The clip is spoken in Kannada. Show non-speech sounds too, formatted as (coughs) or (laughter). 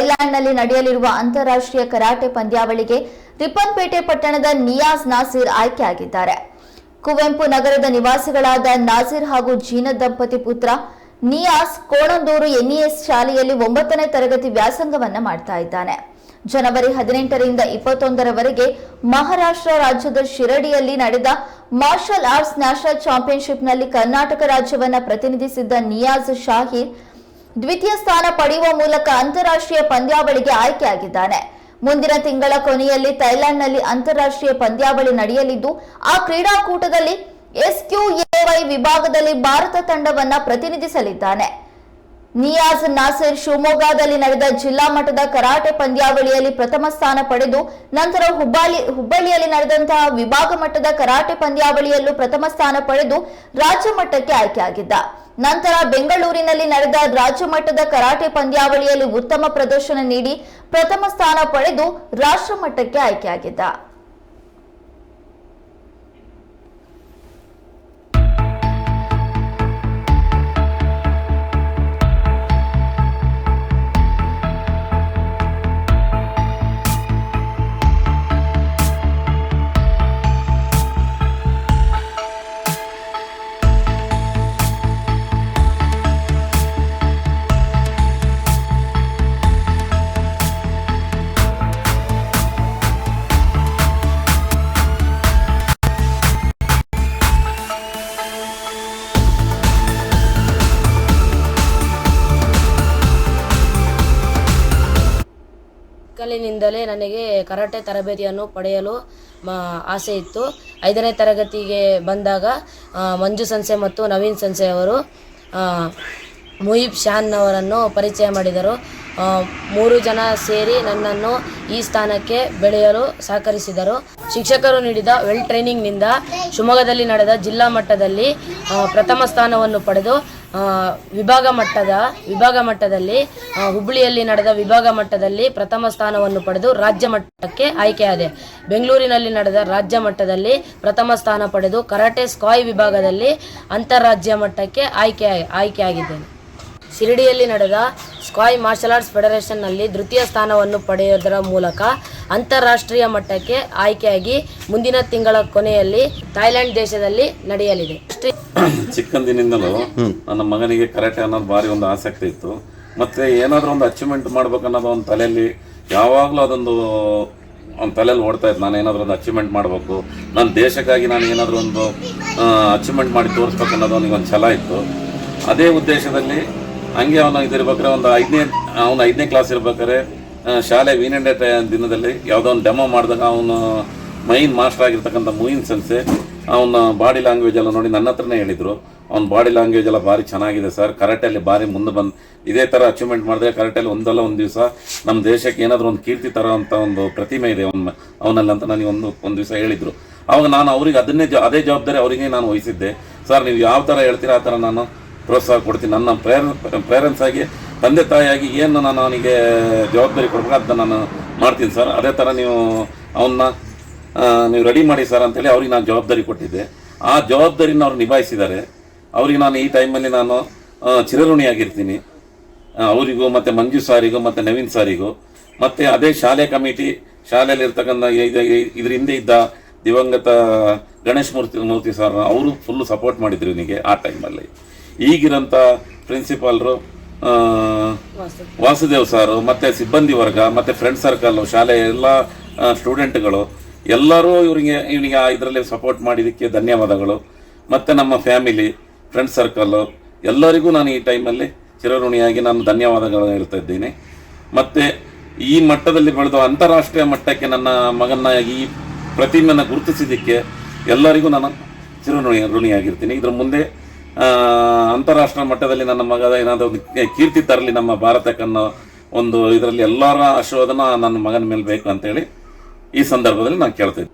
ಥೈಲ್ಯಾಂಡ್ನಲ್ಲಿ ನಡೆಯಲಿರುವ ಅಂತಾರಾಷ್ಟ್ರೀಯ ಕರಾಟೆ ಪಂದ್ಯಾವಳಿಗೆ ರಿಪ್ಪನ್ಪೇಟೆ ಪಟ್ಟಣದ ನಿಯಾಜ್ ನಾಸೀರ್ ಆಯ್ಕೆಯಾಗಿದ್ದಾರೆ. ಕುವೆಂಪು ನಗರದ ನಿವಾಸಿಗಳಾದ ನಾಸೀರ್ ಹಾಗೂ ಜೀನ ದಂಪತಿ ಪುತ್ರ ನಿಯಾಸ್ ಕೋಣಂದೂರು ಎನ್ಇಎಸ್ ಶಾಲೆಯಲ್ಲಿ ಒಂಬತ್ತನೇ ತರಗತಿ ವ್ಯಾಸಂಗವನ್ನ ಮಾಡ್ತಾ ಇದ್ದಾನೆ. ಜನವರಿ ಹದಿನೆಂಟರಿಂದ ಇಪ್ಪತ್ತೊಂದರವರೆಗೆ ಮಹಾರಾಷ್ಟ್ರ ರಾಜ್ಯದ ಶಿರಡಿಯಲ್ಲಿ ನಡೆದ ಮಾರ್ಷಲ್ ಆರ್ಟ್ಸ್ ನ್ಯಾಷನಲ್ ಚಾಂಪಿಯನ್ಶಿಪ್ನಲ್ಲಿ ಕರ್ನಾಟಕ ರಾಜ್ಯವನ್ನ ಪ್ರತಿನಿಧಿಸಿದ್ದ ನಿಯಾಜ್ ಶಾಹೀರ್ ದ್ವಿತೀಯ ಸ್ಥಾನ ಪಡೆಯುವ ಮೂಲಕ ಅಂತಾರಾಷ್ಟ್ರೀಯ ಪಂದ್ಯಾವಳಿಗೆ ಆಯ್ಕೆಯಾಗಿದ್ದಾನೆ. ಮುಂದಿನ ತಿಂಗಳ ಕೊನೆಯಲ್ಲಿ ಥೈಲ್ಯಾಂಡ್ನಲ್ಲಿ ಅಂತಾರಾಷ್ಟ್ರೀಯ ಪಂದ್ಯಾವಳಿ ನಡೆಯಲಿದ್ದು, ಆ ಕ್ರೀಡಾಕೂಟದಲ್ಲಿ ಎಸ್ಕ್ಯೂಎವೈ ವಿಭಾಗದಲ್ಲಿ ಭಾರತ ತಂಡವನ್ನ ಪ್ರತಿನಿಧಿಸಲಿದ್ದಾನೆ. ನಿಯಾಜ್ ನಾಸಿರ್ ಶಿವಮೊಗ್ಗದಲ್ಲಿ ನಡೆದ ಜಿಲ್ಲಾ ಮಟ್ಟದ ಕರಾಟೆ ಪಂದ್ಯಾವಳಿಯಲ್ಲಿ ಪ್ರಥಮ ಸ್ಥಾನ ಪಡೆದು, ನಂತರ ಹುಬ್ಬಳ್ಳಿ, ಹುಬ್ಬಳ್ಳಿಯಲ್ಲಿ ನಡೆದಂತಹ ವಿಭಾಗ ಮಟ್ಟದ ಕರಾಟೆ ಪಂದ್ಯಾವಳಿಯಲ್ಲೂ ಪ್ರಥಮ ಸ್ಥಾನ ಪಡೆದು ರಾಜ್ಯ ಮಟ್ಟಕ್ಕೆ ಆಯ್ಕೆಯಾಗಿದ್ದ. ನಂತರ ಬೆಂಗಳೂರಿನಲ್ಲಿ ನಡೆದ ರಾಜ್ಯ ಮಟ್ಟದ ಕರಾಟೆ ಪಂದ್ಯಾವಳಿಯಲ್ಲಿ ಉತ್ತಮ ಪ್ರದರ್ಶನ ನೀಡಿ ಪ್ರಥಮ ಸ್ಥಾನ ಪಡೆದು ರಾಷ್ಟ್ರಮಟ್ಟಕ್ಕೆ ಆಯ್ಕೆಯಾಗಿದ್ದ. ಚಿಕ್ಕಲಿನಿಂದಲೇ ನನಗೆ ಕರಾಟೆ ತರಬೇತಿಯನ್ನು ಪಡೆಯಲು ಆಸೆ ಇತ್ತು. ಐದನೇ ತರಗತಿಗೆ ಬಂದಾಗ ಮಂಜು ಸಂಸೆ ಮತ್ತು ನವೀನ್ ಸಂಸೆ ಅವರು ಮುಯಿಬ್ ಶಾನ್ ಅವರನ್ನು ಪರಿಚಯ ಮಾಡಿದರು. ಮೂರು ಜನ ಸೇರಿ ನನ್ನನ್ನು ಈ ಸ್ಥಾನಕ್ಕೆ ಬೆಳೆಯಲು ಸಹಕರಿಸಿದರು. ಶಿಕ್ಷಕರು ನೀಡಿದ ವೆಲ್ ಟ್ರೈನಿಂಗ್ನಿಂದ ಶಿವಮೊಗ್ಗದಲ್ಲಿ ನಡೆದ ಜಿಲ್ಲಾ ಮಟ್ಟದಲ್ಲಿ ಪ್ರಥಮ ಸ್ಥಾನವನ್ನು ಪಡೆದು ವಿಭಾಗ ಮಟ್ಟದ, ವಿಭಾಗ ಮಟ್ಟದಲ್ಲಿ ಹುಬ್ಬಳ್ಳಿಯಲ್ಲಿ ನಡೆದ ವಿಭಾಗ ಮಟ್ಟದಲ್ಲಿ ಪ್ರಥಮ ಸ್ಥಾನವನ್ನು ಪಡೆದು ರಾಜ್ಯ ಮಟ್ಟಕ್ಕೆ ಆಯ್ಕೆಯಾದೆ. ಬೆಂಗಳೂರಿನಲ್ಲಿ ನಡೆದ ರಾಜ್ಯ ಮಟ್ಟದಲ್ಲಿ ಪ್ರಥಮ ಸ್ಥಾನ ಪಡೆದು ಕರಾಟೆ ಸ್ಕಾಯ್ ವಿಭಾಗದಲ್ಲಿ ಅಂತಾರಾಜ್ಯ ಮಟ್ಟಕ್ಕೆ ಆಯ್ಕೆ, ಆಯ್ಕೆಯಾಗಿದ್ದೇನೆ. ಶಿರಡಿಯಲ್ಲಿ ನಡೆದ ಸ್ಕಾಯ್ ಮಾರ್ಷಲ್ ಆರ್ಟ್ಸ್ ಫೆಡರೇಷನ್ನಲ್ಲಿ ತೃತೀಯ ಸ್ಥಾನವನ್ನು ಪಡೆಯುವುದರ ಮೂಲಕ ಅಂತಾರಾಷ್ಟ್ರೀಯ ಮಟ್ಟಕ್ಕೆ ಆಯ್ಕೆಯಾಗಿ ಮುಂದಿನ ತಿಂಗಳ ಕೊನೆಯಲ್ಲಿ ಥಾಯ್ಲೆಂಡ್ ದೇಶದಲ್ಲಿ ನಡೆಯಲಿದೆ. (coughs) ಚಿಕ್ಕಂದಿನಿಂದಲೂ ನನ್ನ ಮಗನಿಗೆ ಕರಾಟೆ ಅನ್ನೋದು ಭಾರಿ ಒಂದು ಆಸಕ್ತಿ ಇತ್ತು. ಮತ್ತೆ ಏನಾದರೂ ಒಂದು ಅಚೀವ್ಮೆಂಟ್ ಮಾಡ್ಬೇಕನ್ನೋದು ಒಂದು ತಲೆಯಲ್ಲಿ ಯಾವಾಗಲೂ ಅದೊಂದು ಅವ್ನ ತಲೆಯಲ್ಲಿ ಓಡ್ತಾ ಇತ್ತು. ನಾನು ಏನಾದರೂ ಒಂದು ಅಚೀವ್ಮೆಂಟ್ ಮಾಡಬೇಕು. ನನ್ನ ದೇಶಕ್ಕಾಗಿ ನಾನು ಏನಾದರೂ ಒಂದು ಅಚೀವ್ಮೆಂಟ್ ಮಾಡಿ ತೋರಿಸ್ಬೇಕು ಅನ್ನೋದು ಅವನಿಗೆ ಒಂದು ಛಲ ಇತ್ತು. ಅದೇ ಉದ್ದೇಶದಲ್ಲಿ ಹಂಗೆ ಅವನು ಇದಿರ್ಬೇಕಾರೆ ಒಂದು ಐದನೇ, ಅವನು ಐದನೇ ಕ್ಲಾಸ್ ಇರ್ಬೇಕಾದ್ರೆ ಶಾಲೆ ವೀನೆಂಡೆ ದಿನದಲ್ಲಿ ಯಾವುದೋ ಒಂದು ಡೆಮೋ ಮಾಡಿದಾಗ ಅವನು ಮೈನ್ ಮಾಸ್ಟರ್ ಆಗಿರ್ತಕ್ಕಂಥ ಮೂಯಿನ್ ಸಂಸೆ ಅವನ ಬಾಡಿ ಲ್ಯಾಂಗ್ವೇಜ್ ಎಲ್ಲ ನೋಡಿ ನನ್ನ ಹತ್ರನೇ ಹೇಳಿದರು. ಅವ್ನ ಬಾಡಿ ಲ್ಯಾಂಗ್ವೇಜ್ ಎಲ್ಲ ಭಾರಿ ಚೆನ್ನಾಗಿದೆ ಸರ್ ಕರಾಟೆಯಲ್ಲಿ ಭಾರಿ ಮುಂದೆ ಬಂದು, ಇದೇ ಥರ ಅಚೀವ್ಮೆಂಟ್ ಮಾಡಿದ್ರೆ ಕರಾಟೆಯಲ್ಲಿ ಒಂದಲ್ಲ ಒಂದು ದಿವಸ ನಮ್ಮ ದೇಶಕ್ಕೆ ಏನಾದರೂ ಒಂದು ಕೀರ್ತಿ ಅಂತ ಒಂದು ಪ್ರತಿಮೆ ಇದೆ ಅವನ ಅವನಲ್ಲಿ ಅಂತ ನನಗೆ ಒಂದು ಒಂದು ದಿವಸ ಹೇಳಿದರು. ಅವಾಗ ನಾನು ಅವ್ರಿಗೆ ಅದನ್ನೇ ಅದೇ ಜವಾಬ್ದಾರಿ ಅವರಿಗೆ ನಾನು ವಹಿಸಿದ್ದೆ. ಸರ್ ನೀವು ಯಾವ ಥರ ಹೇಳ್ತೀರಾ ಆ ಥರ ನಾನು ಪ್ರೋತ್ಸಾಹ ಕೊಡ್ತೀನಿ. ನನ್ನ ಪ್ರೇರ ಪೇರೆಂಟ್ಸ್ ಆಗಿ, ತಂದೆ ತಾಯಿಯಾಗಿ ಏನು ನಾನು ಅವನಿಗೆ ಜವಾಬ್ದಾರಿ ಕೊಡ್ಬೇಕು ಅದನ್ನ ನಾನು ಮಾಡ್ತೀನಿ ಸರ್. ಅದೇ ಥರ ನೀವು ಅವನ್ನ ನೀವು ರೆಡಿ ಮಾಡಿ ಸರ್ ಅಂತೇಳಿ ಅವ್ರಿಗೆ ನಾನು ಜವಾಬ್ದಾರಿ ಕೊಟ್ಟಿದ್ದೆ. ಆ ಜವಾಬ್ದಾರಿನ ಅವ್ರು ನಿಭಾಯಿಸಿದ್ದಾರೆ. ಅವ್ರಿಗೆ ನಾನು ಈ ಟೈಮಲ್ಲಿ ನಾನು ಚಿರಋಣಿಯಾಗಿರ್ತೀನಿ. ಅವರಿಗೂ ಮತ್ತು ಮಂಜು ಸಾರಿಗೂ ಮತ್ತು ನವೀನ್ ಸಾರಿಗೂ. ಮತ್ತು ಅದೇ ಶಾಲೆ ಕಮಿಟಿ, ಶಾಲೆಯಲ್ಲಿ ಇರ್ತಕ್ಕಂಥ ಇದ್ರ ಹಿಂದೆ ಇದ್ದ ದಿವಂಗತ ಗಣೇಶ್ ಮೂರ್ತಿ ಮೂರ್ತಿ ಸರ್ ಅವರು ಫುಲ್ಲು ಸಪೋರ್ಟ್ ಮಾಡಿದ್ರು ನಿಮಗೆ ಆ ಟೈಮಲ್ಲಿ ಈಗಿರೋಂಥ ಪ್ರಿನ್ಸಿಪಾಲ್ರು ವಾಸುದೇವ್ ಸಾರು, ಮತ್ತು ಸಿಬ್ಬಂದಿ ವರ್ಗ, ಮತ್ತು ಫ್ರೆಂಡ್ ಸರ್ಕಲ್ಲು ಶಾಲೆಯ ಎಲ್ಲ ಸ್ಟೂಡೆಂಟ್ಗಳು ಎಲ್ಲರೂ ಇವರಿಗೆ, ಇವನಿಗೆ ಇದರಲ್ಲಿ ಸಪೋರ್ಟ್ ಮಾಡಿದ್ದಕ್ಕೆ ಧನ್ಯವಾದಗಳು. ಮತ್ತು ನಮ್ಮ ಫ್ಯಾಮಿಲಿ ಫ್ರೆಂಡ್ ಸರ್ಕಲ್ಲು ಎಲ್ಲರಿಗೂ ನಾನು ಈ ಟೈಮಲ್ಲಿ ಚಿರಋಣಿಯಾಗಿ ನಾನು ಧನ್ಯವಾದಗಳನ್ನು ಹೇಳ್ತಾ ಇದ್ದೀನಿ. ಮತ್ತು ಈ ಮಟ್ಟದಲ್ಲಿ ಬೆಳೆದು ಅಂತಾರಾಷ್ಟ್ರೀಯ ಮಟ್ಟಕ್ಕೆ ನನ್ನ ಮಗನ ಈ ಪ್ರತಿಮೆಯನ್ನು ಗುರುತಿಸಿದ್ದಕ್ಕೆ ಎಲ್ಲರಿಗೂ ನಾನು ಚಿರಋಣಿ ಋಣಿಯಾಗಿರ್ತೀನಿ. ಇದರ ಮುಂದೆ ಅಂತಾರಾಷ್ಟ್ರೀಯ ಮಟ್ಟದಲ್ಲಿ ನನ್ನ ಮಗ ಏನಾದರೂ ಒಂದು ಕೀರ್ತಿ ತರಲಿ ನಮ್ಮ ಭಾರತಕ್ಕನ್ನೋ ಒಂದು ಇದರಲ್ಲಿ ಎಲ್ಲರ ಆಶೀರ್ವಾದನ ನನ್ನ ಮಗನ ಮೇಲೆ ಬೇಕು ಅಂತೇಳಿ ಈ ಸಂದರ್ಭದಲ್ಲಿ ನಾನು ಕೇಳ್ತೀನಿ